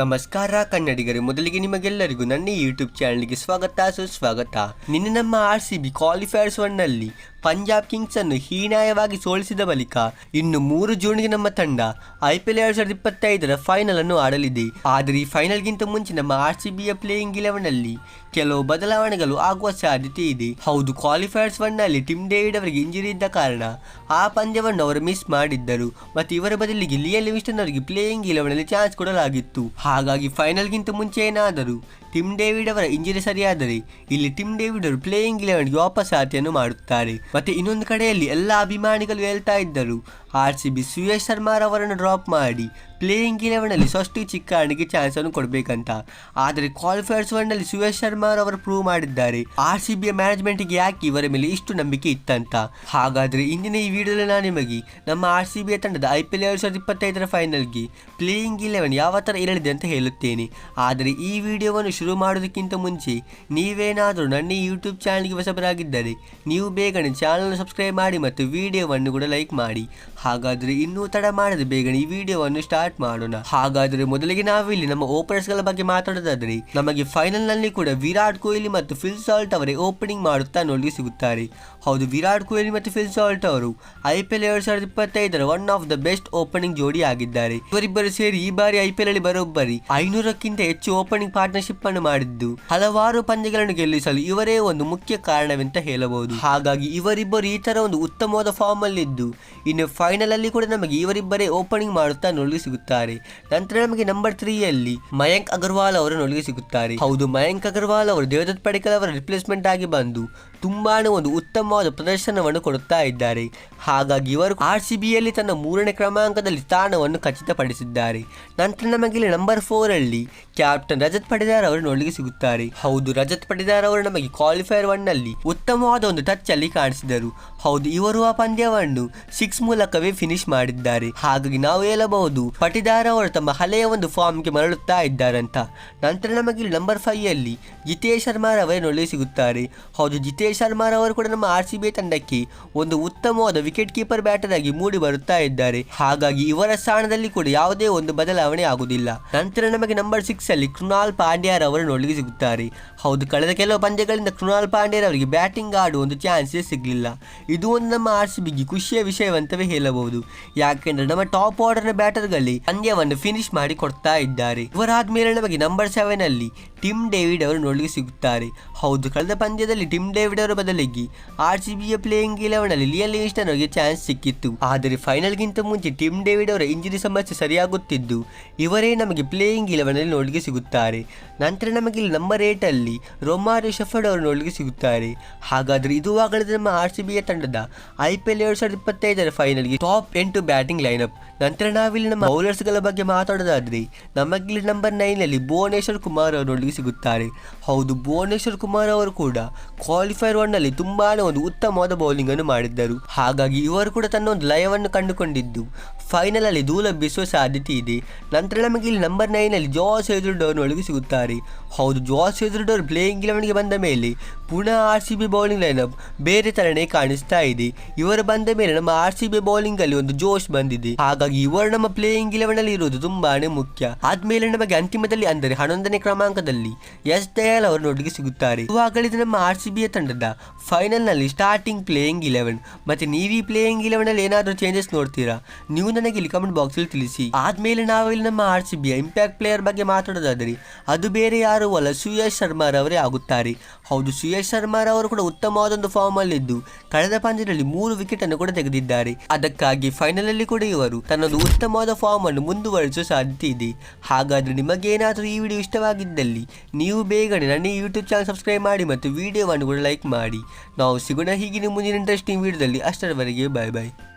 ನಮಸ್ಕಾರ ಕನ್ನಡಿಗರು, ಮೊದಲಿಗೆ ನಿಮಗೆಲ್ಲರಿಗೂ ನನ್ನ ಯೂಟ್ಯೂಬ್ ಚಾನಲ್ಗೆ ಸ್ವಾಗತ, ಸುಸ್ವಾಗತ. ನಿನ್ನೆ ನಮ್ಮ ಆರ್ ಸಿ ಬಿ ಕ್ವಾಲಿಫೈರ್ಸ್ ಒನ್ನಲ್ಲಿ ಪಂಜಾಬ್ ಕಿಂಗ್ಸ್ ಅನ್ನು ಹೀನಾಯವಾಗಿ ಸೋಲಿಸಿದ ಬಳಿಕ ಇನ್ನು ಮೂರು ಜೂನ್ಗೆ ನಮ್ಮ ತಂಡ ಐ ಪಿ ಎಲ್ ಎರಡ್ ಸಾವಿರದ ಇಪ್ಪತ್ತೈದರ ಫೈನಲ್ ಅನ್ನು ಆಡಲಿದೆ. ಆದರೆ ಈ ಫೈನಲ್ಗಿಂತ ಮುಂಚೆ ನಮ್ಮ ಆರ್ ಸಿ ಬಿಯ ಪ್ಲೇಯಿಂಗ್ ಇಲೆವೆನ್ ಅಲ್ಲಿ ಕೆಲವು ಬದಲಾವಣೆಗಳು ಆಗುವ ಸಾಧ್ಯತೆ ಇದೆ. ಹೌದು ಕ್ವಾಲಿಫೈಯರ್ಸ್ ಒನ್ನಲ್ಲಿ ಟಿಮ್ ಡೇವಿಡ್ ಅವರಿಗೆ ಇಂಜುರಿ ಇದ್ದ ಕಾರಣ ಆ ಪಂದ್ಯವನ್ನು ಅವರು ಮಿಸ್ ಮಾಡಿದ್ದರು. ಮತ್ತು ಇವರ ಬದಲಿಗೆ ಲಿಯಲ್ ಲಿವಿಸ್ಟನ್ ಅವರಿಗೆ ಪ್ಲೇಯಿಂಗ್ ಇಲೆವೆನ್ ಅಲ್ಲಿ ಚಾನ್ಸ್ ಕೊಡಲಾಗಿತ್ತು. ಹಾಗಾಗಿ ಫೈನಲ್ಗಿಂತ ಮುಂಚೆ ಏನಾದರೂ ಟಿಮ್ ಡೇವಿಡ್ ಅವರ ಇಂಜುರಿ ಸರಿಯಾದರೆ ಇಲ್ಲಿ ಟಿಮ್ ಡೇವಿಡ್ ಅವರು ಪ್ಲೇಯಿಂಗ್ ಇಲೆವೆನ್ಗೆ ವಾಪಸ್ ಆತೆಯನ್ನು ಮಾಡುತ್ತಾರೆ. ಮತ್ತೆ ಇನ್ನೊಂದು ಕಡೆಯಲ್ಲಿ ಎಲ್ಲ ಅಭಿಮಾನಿಗಳು ಹೇಳ್ತಾ ಇದ್ದರು ಆರ್ ಸಿ ಬಿ ಸುಯೇಶ್ ಶರ್ಮಾರವರನ್ನು ಡ್ರಾಪ್ ಮಾಡಿ ಪ್ಲೇಯಿಂಗ್ ಇಲೆವೆನಲ್ಲಿ ಸೃಷ್ಟಿ ಚಿಕ್ಕಾಣಿಗೆ ಚಾನ್ಸ್ ಅನ್ನು ಕೊಡಬೇಕಂತ. ಆದರೆ ಕ್ವಾಲಿಫೈರ್ಸ್ ಒನ್ನಲ್ಲಿ ಸುಯೇಶ್ ಶರ್ಮಾರ್ ಅವರು ಪ್ರೂವ್ ಮಾಡಿದ್ದಾರೆ. ಆರ್ ಸಿ ಬಿಯ ಮ್ಯಾನೇಜ್ಮೆಂಟ್ಗೆ ಯಾಕೆ ಇವರ ಮೇಲೆ ಇಷ್ಟು ನಂಬಿಕೆ ಇತ್ತಂತ? ಹಾಗಾದರೆ ಇಂದಿನ ಈ ವಿಡಿಯೋದಲ್ಲಿ ನಾನು ನಿಮಗೆ ನಮ್ಮ ಆರ್ ಸಿ ಬಿಯ ತಂಡದ ಐ ಪಿ ಎಲ್ ಎರಡು ಸಾವಿರದ ಇಪ್ಪತ್ತೈದರ ಫೈನಲ್ಗೆ ಪ್ಲೇಯಿಂಗ್ ಇಲೆವೆನ್ ಯಾವ ಥರ ಇರಲಿದೆ ಅಂತ ಹೇಳುತ್ತೇನೆ. ಆದರೆ ಈ ವಿಡಿಯೋವನ್ನು ಶುರು ಮಾಡೋದಕ್ಕಿಂತ ಮುಂಚೆ ನೀವೇನಾದರೂ ನನ್ನ ಯೂಟ್ಯೂಬ್ ಚಾನಲ್ಗೆ ಹೊಸಬರಾಗಿದ್ದರೆ, ನೀವು ಬೇಗನೆ ಚಾನಲ್ ಸಬ್ಸ್ಕ್ರೈಬ್ ಮಾಡಿ ಮತ್ತು ವಿಡಿಯೋವನ್ನು ಕೂಡ ಲೈಕ್ ಮಾಡಿ. ಹಾಗಾದರೆ ಇನ್ನೂ ತಡ ಮಾಡದೆ ಬೇಗನೆ ಈ ವಿಡಿಯೋವನ್ನು ಸ್ಟಾರ್ಟ್ ಮಾಡೋಣ. ಹಾಗಾದ್ರೆ ಮೊದಲಿಗೆ ನಾವಿಲ್ಲಿ ನಮ್ಮ ಓಪನರ್ಸ್ಗಳ ಬಗ್ಗೆ ಮಾತಾಡೋದಾದ್ರೆ, ನಮಗೆ ಫೈನಲ್ನಲ್ಲಿ ಕೂಡ ವಿರಾಟ್ ಕೊಹ್ಲಿ ಮತ್ತು ಫಿಲ್ ಸಾಲ್ಟ್ ಅವರೇ ಓಪನಿಂಗ್ ಮಾಡುತ್ತಾ ನೋಡಿ ಸಿಗುತ್ತಾರೆ. ಹೌದು, ವಿರಾಟ್ ಕೊಹ್ಲಿ ಮತ್ತು ಫಿಲ್ ಸಾಲ್ಟ್ ಅವರು ಐ ಪಿ ಎಲ್ ಎರಡ್ ಸಾವಿರದ ಇಪ್ಪತ್ತೈದರ one of the best opening ಜೋಡಿ ಆಗಿದ್ದಾರೆ. ಇವರಿಬ್ಬರು ಸೇರಿ ಈ ಬಾರಿ ಐ ಪಿ ಎಲ್ ಅಲ್ಲಿ ಬರೋಬ್ಬರಿ ಐನೂರಕ್ಕಿಂತ ಹೆಚ್ಚು ಓಪನಿಂಗ್ ಪಾರ್ಟ್ನರ್ಶಿಪ್ ಅನ್ನು ಮಾಡಿದ್ದು. ಹಲವಾರು ಪಂದ್ಯಗಳನ್ನು ಗೆಲ್ಲಿಸಲು ಇವರೇ ಒಂದು ಮುಖ್ಯ ಕಾರಣವೆಂತ ಹೇಳಬಹುದು. ಹಾಗಾಗಿ ಇವರಿಬ್ಬರು ಈ ತರ ಒಂದು ಉತ್ತಮವಾದ ಫಾರ್ಮ್ ಅಲ್ಲಿದ್ದು, ಇನ್ನು ಫೈನಲ್ ಅಲ್ಲಿ ಕೂಡ ನಮಗೆ ಇವರಿಬ್ಬರೇ ಓಪನಿಂಗ್ ಮಾಡುತ್ತಾ ನೋಡಲು ಸಿಗುತ್ತಾರೆ. ನಂತರ ನಮಗೆ ನಂಬರ್ ತ್ರೀಯಲ್ಲಿ ಮಯಂಕ್ ಅಗರ್ವಾಲ್ ಅವರು ನೋಡಲು ಸಿಗುತ್ತಾರೆ. ಹೌದು, ಮಯಾಂಕ್ ಅಗರ್ವಾಲ್ ಅವರು ದೇವದತ್ ಪಡಿಕಲ್ ಅವರ ರಿಪ್ಲೇಸ್ಮೆಂಟ್ ಆಗಿ ಬಂದು ತುಂಬಾನೇ ಒಂದು ಉತ್ತಮವಾದ ಪ್ರದರ್ಶನವನ್ನು ಕೊಡುತ್ತಾ ಇದ್ದಾರೆ. ಹಾಗಾಗಿ ಇವರು ಆರ್ ಸಿ ಬಿಯಲ್ಲಿ ತನ್ನ ಮೂರನೇ ಕ್ರಮಾಂಕದಲ್ಲಿ ಸ್ಥಾನವನ್ನು ಖಚಿತಪಡಿಸಿದ್ದಾರೆ. ನಂತರ ನಮಗೆ ಇಲ್ಲಿ ನಂಬರ್ ಫೋರ್ ಅಲ್ಲಿ ಕ್ಯಾಪ್ಟನ್ ರಜತ್ ಪಡೆದಾರ್ ಅವರು ನೋಡಲಿಕ್ಕೆ ಸಿಗುತ್ತಾರೆ. ಹೌದು, ರಜತ್ ಪಡೆದಾರ್ ಅವರು ನಮಗೆ ಕ್ವಾಲಿಫೈಯರ್ ಒನ್ನಲ್ಲಿ ಉತ್ತಮವಾದ ಒಂದು ಟಚ್ ಅಲ್ಲಿ ಕಾಣಿಸಿದರು. ಹೌದು, ಇವರು ಆ ಪಂದ್ಯವನ್ನು ಸಿಕ್ಸ್ ಮೂಲಕವೇ ಫಿನಿಶ್ ಮಾಡಿದ್ದಾರೆ. ಹಾಗಾಗಿ ನಾವು ಹೇಳಬಹುದು, ಪಟಿದಾರ ಅವರು ತಮ್ಮ ಹಳೆಯ ಒಂದು ಫಾರ್ಮ್ಗೆ ಮರಳುತ್ತಾ ಇದ್ದಾರಂತ. ನಂತರ ನಮಗೆ ನಂಬರ್ ಫೈವ್ ಅಲ್ಲಿ ಜಿತೇಶ್ ಶರ್ಮಾರವರೇ ನೋಡಲಿಕ್ಕೆ ಸಿಗುತ್ತಾರೆ. ಹೌದು, ಜಿತೇಶ್ ಶರ್ಮಾರವರು ಕೂಡ ನಮ್ಮ ಆರ್ ಸಿ ಬಿ ತಂಡಕ್ಕೆ ಒಂದು ಉತ್ತಮವಾದ ವಿಕೆಟ್ ಕೀಪರ್ ಬ್ಯಾಟರ್ ಆಗಿ ಮೂಡಿ ಬರುತ್ತಾ ಇದ್ದಾರೆ. ಹಾಗಾಗಿ ಇವರ ಸ್ಥಾನದಲ್ಲಿ ಕೂಡ ಯಾವುದೇ ಒಂದು ಬದಲಾವಣೆ ಆಗುವುದಿಲ್ಲ. ನಂತರ ನಮಗೆ ನಂಬರ್ ಸಿಕ್ಸ್ ಅಲ್ಲಿ ಕೃಣಾಲ್ ಪಾಂಡ್ಯಾರ್ ಅವರು ನೋಡಲಿಕ್ಕೆ ಸಿಗುತ್ತಾರೆ. ಹೌದು, ಕಳೆದ ಕೆಲವು ಪಂದ್ಯಗಳಿಂದ ಕೃಣಾಲ್ ಪಾಂಡ್ಯರ್ ಅವರಿಗೆ ಬ್ಯಾಟಿಂಗ್ ಆಡುವ ಒಂದು ಚಾನ್ಸೇ ಸಿಗಲಿಲ್ಲ. ಇದು ಒಂದು ನಮ್ಮ ಆರ್ ಸಿ ಬಿಗೆ ಖುಷಿಯ ವಿಷಯವಂತವೇ ಹೇಳಬಹುದು. ಯಾಕೆಂದ್ರೆ ನಮ್ಮ ಟಾಪ್ ಆರ್ಡರ್ನ ಬ್ಯಾಟರ್ಗಳಲ್ಲಿ ಪಂದ್ಯವನ್ನು ಫಿನಿಶ್ ಮಾಡಿ ಕೊಡ್ತಾ ಇದ್ದಾರೆ. ಇವರಾದ್ಮೇಲೆ ನಮಗೆ ನಂಬರ್ ಸೆವೆನ್ ಅಲ್ಲಿ ಟಿಮ್ ಡೇವಿಡ್ ಅವರು ನೋಡಲಿಕ್ಕೆ ಸಿಗುತ್ತಾರೆ. ಹೌದು, ಕಳೆದ ಪಂದ್ಯದಲ್ಲಿ ಟಿಮ್ ಡೇವಿಡ್ ಅವರ ಬದಲಿಗೆ ಆರ್ ಸಿ ಬಿಯ ಪ್ಲೇಯಿಂಗ್ ಇಲೆವೆನ್ ಅಲ್ಲಿ ಲಿಯಲ್ ಲಿಸ್ಟನ್ ಅವರಿಗೆ ಚಾನ್ಸ್ ಸಿಕ್ಕಿತ್ತು. ಆದರೆ ಫೈನಲ್ಗಿಂತ ಮುಂಚೆ ಟಿಮ್ ಡೇವಿಡ್ ಅವರ ಇಂಜುರಿ ಸಮಸ್ಯೆ ಸರಿಯಾಗುತ್ತಿದ್ದು, ಇವರೇ ನಮಗೆ ಪ್ಲೇಯಿಂಗ್ ಇಲೆವೆನ್ ಅಲ್ಲಿ ನೋಡಲಿಕ್ಕೆ ಸಿಗುತ್ತಾರೆ. ನಂತರ ನಮಗೆ ಇಲ್ಲಿ ನಂಬರ್ ಅಲ್ಲಿ ರೊಮಾರಿ ಶಫರ್ಡ್ ಅವರು ನೋಡಲಿಕ್ಕೆ ಸಿಗುತ್ತಾರೆ. ಹಾಗಾದ್ರೆ ಇದು ಆಗಲಿದೆ ನಮ್ಮ ಆರ್ ಸಿ ಬಿಯ ತಂಡದ ಐ ಪಿ ಎಲ್ ಎರಡು ಸಾವಿರದ ಇಪ್ಪತ್ತೈದರ ಫೈನಲ್ಗೆ ಟಾಪ್ ಎಂಟು ಬ್ಯಾಟಿಂಗ್ ಲೈನಪ್. ನಂತರ ನಾವಿಲ್ಲಿ ನಮ್ಮ ಬೌಲರ್ಸ್ಗಳ ಬಗ್ಗೆ ಮಾತಾಡೋದಾದ್ರೆ, ನಮಗಿಲ್ಲಿ ನಂಬರ್ ನೈನ್ ಅಲ್ಲಿ ಭುವನೇಶ್ವರ್ ಕುಮಾರ್ ಅವರು ಸಿಗುತ್ತಾರೆ. ಹೌದು, ಭುವನೇಶ್ವರ್ ಕುಮಾರ್ ಅವರು ಕೂಡ ಕ್ವಾಲಿಫೈರ್ ಒನ್ನಲ್ಲಿ ತುಂಬಾನೇ ಒಂದು ಉತ್ತಮವಾದ ಬೌಲಿಂಗ್ ಅನ್ನು ಮಾಡಿದ್ದರು. ಹಾಗಾಗಿ ಇವರು ಕೂಡ ತನ್ನ ಒಂದು ಲಯವನ್ನು ಕಂಡುಕೊಂಡಿದ್ದು. ಫೈನಲ್ ಅಲ್ಲಿ ಧೂಲಬ್ಬಿಸುವ ಸಾಧ್ಯತೆ ಇದೆ. ನಂತರ ನಮಗೆ ಇಲ್ಲಿ ನಂಬರ್ ನೈನ್ ಅಲ್ಲಿ ಜಾಸ್ ಅವರು ನೋಡಲಿಕ್ಕೆ ಸಿಗುತ್ತಾರೆ. ಹೌದು ಜಾಸ್ ಹೆದ್ರುಡ್ ಅವರು ಪ್ಲೇಯಿಂಗ್ ಇಲೆವೆನ್ಗೆ ಬಂದ ಮೇಲೆ ಪುನಃ R C B bowling lineup ಬೇರೆ ತರನೇ ಕಾಣಿಸ್ತಾ ಇದೆ. ಇವರು ಬಂದ ಮೇಲೆ ನಮ್ಮ ಆರ್ ಸಿ ಬಿ ಬೌಲಿಂಗ್ ಅಲ್ಲಿ ಒಂದು ಜೋಶ್ ಬಂದಿದೆ. ಹಾಗಾಗಿ ಇವರು ನಮ್ಮ ಪ್ಲೇಯಿಂಗ್ ಇಲೆವೆನ್ ಅಲ್ಲಿ ಇರುವುದು ತುಂಬಾನೇ ಮುಖ್ಯ. ಆದ್ಮೇಲೆ ನಮಗೆ ಅಂತಿಮದಲ್ಲಿ ಅಂದರೆ ಹನ್ನೊಂದನೇ ಕ್ರಮಾಂಕದಲ್ಲಿ ಎಸ್ ದಯಾಲ್ ಅವರು ನೋಡಿಗೆ ಸಿಗುತ್ತಾರೆ ಇವಾಗಲಿದೆ ನಮ್ಮ ಆರ್ ಸಿ ಬಿಯ ತಂಡದ ಫೈನಲ್ನಲ್ಲಿ ಸ್ಟಾರ್ಟಿಂಗ್ ಪ್ಲೇಯಿಂಗ್ ಇಲೆವೆನ್ ಮತ್ತೆ ನೀವು ಪ್ಲೇಯಿಂಗ್ ಇಲೆವೆನ್ ಅಲ್ಲಿ ಏನಾದರೂ ಚೇಂಜಸ್ ನೋಡ್ತೀರಾ? ನೀವು ನನಗೆ ಇಲ್ಲಿ ಕಮೆಂಟ್ ಬಾಕ್ಸ್ ಅಲ್ಲಿ ತಿಳಿಸಿ. ಆದ್ಮೇಲೆ ನಾವು ಇಲ್ಲಿ ನಮ್ಮ ಆರ್ ಸಿ ಬಿಯ ಇಂಪ್ಯಾಕ್ಟ್ ಪ್ಲೇಯರ್ ಬಗ್ಗೆ ಮಾತಾಡೋದಾದ್ರೆ, ಅದು ಬೇರೆ ಯಾರು ಅಲ್ಲ, ಸುಯೇಶ್ ಶರ್ಮಾರ್ ಅವರೇ ಆಗುತ್ತಾರೆ. ಹೌದು, ಸುಯಶ್ ಶರ್ಮಾರ್ ರವರು ಕೂಡ ಉತ್ತಮವಾದ ಒಂದು ಫಾರ್ಮ್ ಅಲ್ಲಿದ್ದು ಕಳೆದ ಪಂದ್ಯದಲ್ಲಿ ಮೂರು ವಿಕೆಟ್ ಅನ್ನು ಕೂಡ ತೆಗೆದಿದ್ದಾರೆ. ಅದಕ್ಕಾಗಿ ಫೈನಲ್ ಅಲ್ಲಿ ಕೂಡ ಇವರು ತನ್ನೊಂದು ಉತ್ತಮವಾದ ಫಾರ್ಮ್ ಅನ್ನು ಮುಂದುವರಿಸುವ ಸಾಧ್ಯತೆ ಇದೆ. ಹಾಗಾದ್ರೆ ನಿಮಗೇನಾದರೂ ಈ ವಿಡಿಯೋ ಇಷ್ಟವಾಗಿದ್ದಲ್ಲಿ ನೀವು ಬೇಗನೆ ನನ್ನ ಯೂಟ್ಯೂಬ್ ಚಾನಲ್ ಸಬ್ಸ್ಕ್ರೈಬ್ ಮಾಡಿ ಮತ್ತು ವಿಡಿಯೋವನ್ನು ಕೂಡ ಲೈಕ್ ಮಾಡಿ. ನಾವು ಸಿಗೋಣ ಹೀಗಿನ ಮುಂದಿನ ಇಂಟ್ರೆಸ್ಟಿಂಗ್ ವೀಡಿಯೋದಲ್ಲಿ ಅಷ್ಟರವರೆಗೆ ಬಾಯ್ ಬಾಯ್